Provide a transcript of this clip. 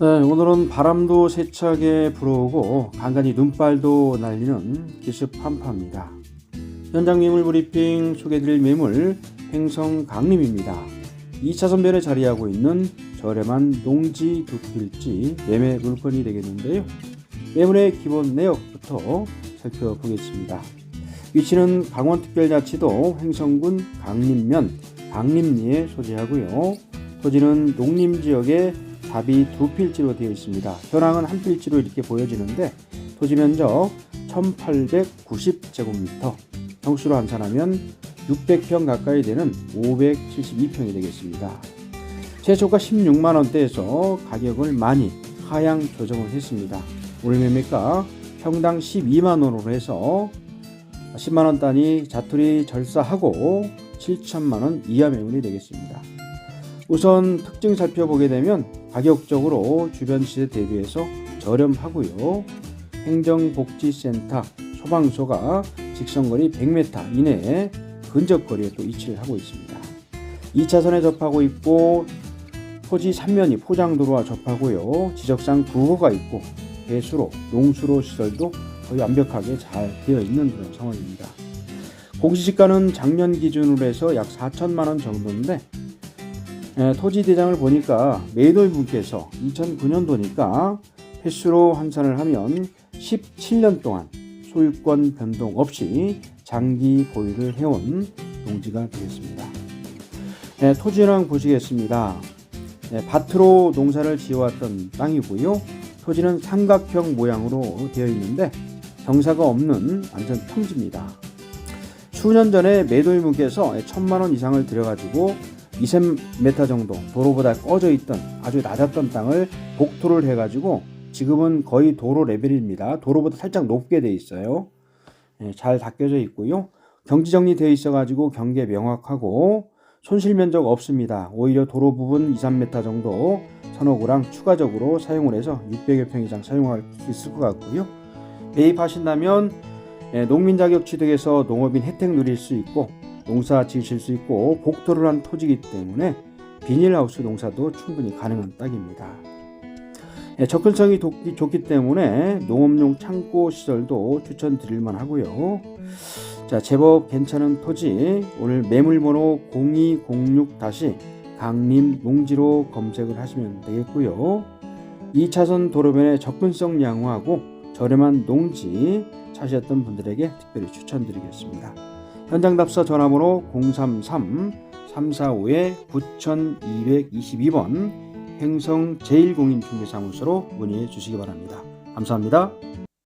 네, 오늘은 바람도 세차게 불어오고 간간히 눈발도 날리는 기습 한파입니다. 현장 매물 브리핑 소개드릴 매물 행성 강림입니다. 2차 선 변에 자리하고 있는 저렴한 농지 두 필지 매매 물건이 되겠는데요. 매물의 기본 내역부터 살펴보겠습니다. 위치는 강원특별자치도 횡성군 강림면 강림리에 소재하고요. 토지는 농림지역에 답이 두 필지로 되어 있습니다. 현황은 한 필지로 이렇게 보여지는데 토지 면적 1890제곱미터, 평수로 환산하면 600평 가까이 되는 572평이 되겠습니다. 최초가 16만 원대에서 가격을 많이 하향 조정을 했습니다. 오늘 매매가 평당 12만 원으로 해서 10만 원 단위 자투리 절사하고 7천만 원 이하 매물이 되겠습니다. 우선 특징 살펴보게 되면 가격적으로 주변 시세 대비해서 저렴하고요. 행정복지센터 소방서가 직선거리 100m 이내에 근접거리에 또 위치를 하고 있습니다. 2차선에 접하고 있고 토지 3면이 포장도로와 접하고요. 지적상 구호가 있고 배수로, 농수로 시설도 거의 완벽하게 잘 되어 있는 그런 상황입니다. 공시지가는 작년 기준으로 해서 약 4천만 원 정도인데 에, 토지 대장을 보니까 매도인분께서 2009년도니까 횟수로 환산을 하면 17년 동안 소유권 변동 없이 장기 보유를 해온 농지가 되겠습니다. 에, 토지 현황 보시겠습니다. 에, 밭으로 농사를 지어왔던 땅이고요. 토지는 삼각형 모양으로 되어 있는데 경사가 없는 완전 평지입니다. 수년 전에 매도인분께서 천만 원 이상을 들여가지고 2m 정도 도로보다 꺼져 있던 아주 낮았던 땅을 복토를 해가지고 지금은 거의 도로 레벨입니다. 도로보다 살짝 높게 돼 있어요. 예, 잘 닦여져 있고요. 경지 정리되어 있어가지고 경계 명확하고 손실 면적 없습니다. 오히려 도로 부분 2, 3m 정도 선호구랑 추가적으로 사용을 해서 600여 평 이상 사용할 수 있을 것 같고요. 매입하신다면 예, 농민 자격 취득에서 농업인 혜택 누릴 수 있고 농사 지으실 수 있고 복도를 한 토지이기 때문에 비닐하우스 농사도 충분히 가능한 땅입니다. 예, 접근성이 좋기, 좋기 때문에 농업용 창고 시설도 추천드릴 만 하고요. 자, 제법 괜찮은 토지 오늘 매물번호 0206 강림 농지로 검색을 하시면 되겠고요. 2차선 도로변의 접근성 양호하고 저렴한 농지 찾으셨던 분들에게 특별히 추천드리겠습니다. 현장 답사 전화번호 033-345-9222번 행성 제1공인중개사무소로 문의해 주시기 바랍니다. 감사합니다.